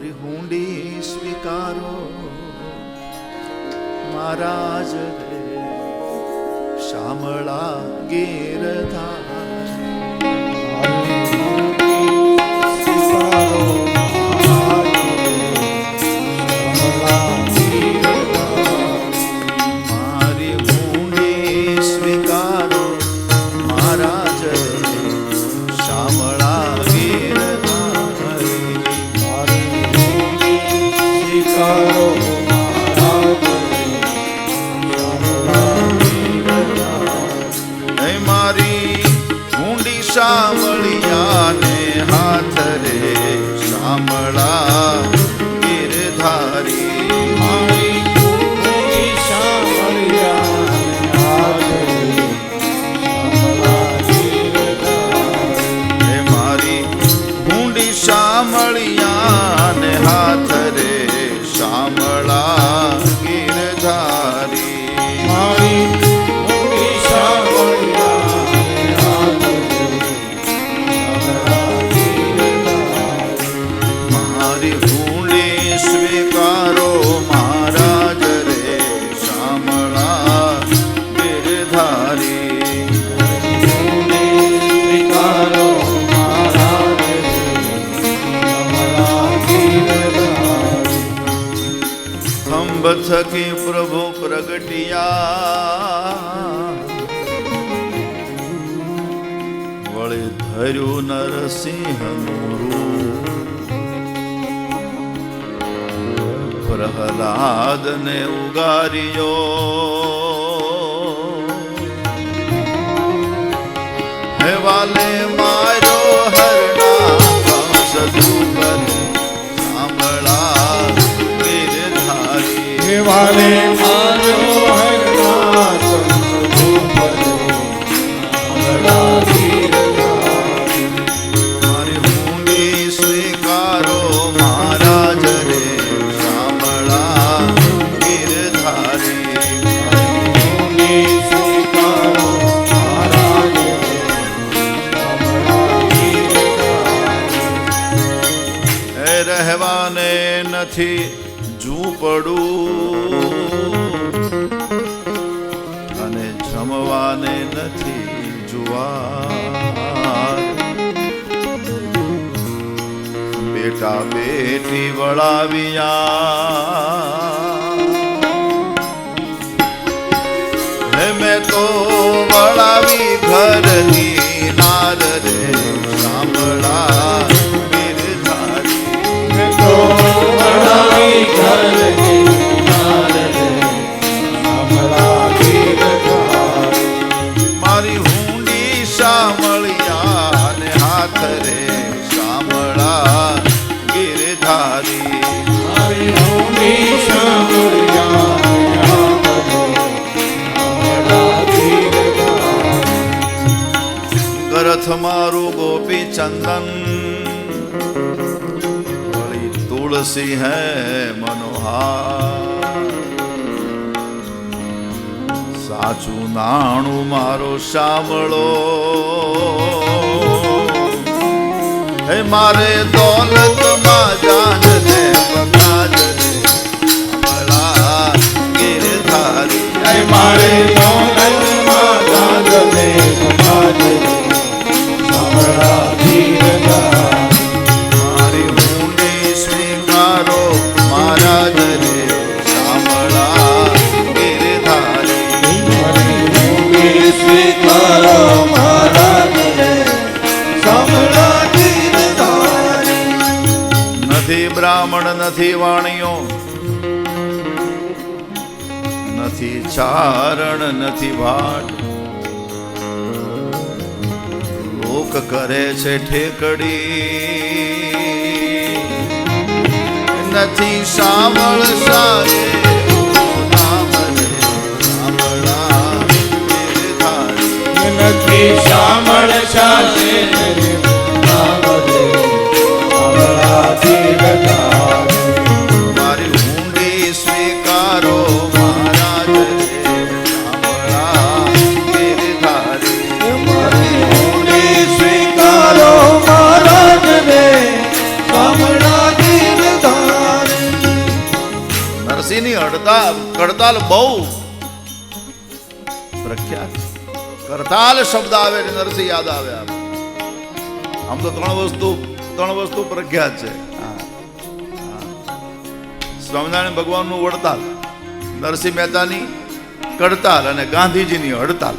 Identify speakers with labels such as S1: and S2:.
S1: મારી હુંડી સ્વીકારો. મહારાજ શામળા ગીરધાર હે થકી પ્રભુ પ્રગટિયા. વળી ધર્યું નરસિંહનું રૂપ. પ્રહલાદ ને ઉગાર્યો. હે વાલે એ રહેવાને નથી ઝૂંપડું અને જમવાને નથી જુવાર. બેટા બેટી વળાવ્યા. મેં તો વળાવી ઘરની ગીરધારી ગરથ મારું ગોપી ચંદન વળી તુલસી હે મનોહાર સાચું નાણું મારો સાંભળો હે મારે દોલત નથી બ્રાહ્મણ, નથી વાણિયો, નથી ચારણ, નથી ભાટ લોક કરે છે ઠેકડી. નથી સાંભળ સારે હડતાલ કડતાલ બહુ પ્રખ્યાત. કરતાલ શબ્દ આવે એટલે નરસિંહ યાદ આવે આમ તો ત્રણ વસ્તુ ત્રણ વસ્તુ પ્રખ્યાત છે. સ્વામિનારાયણ ભગવાનનું વડતાલ, નરસિંહ મહેતાની કડતાલ અને ગાંધીજીની હડતાલ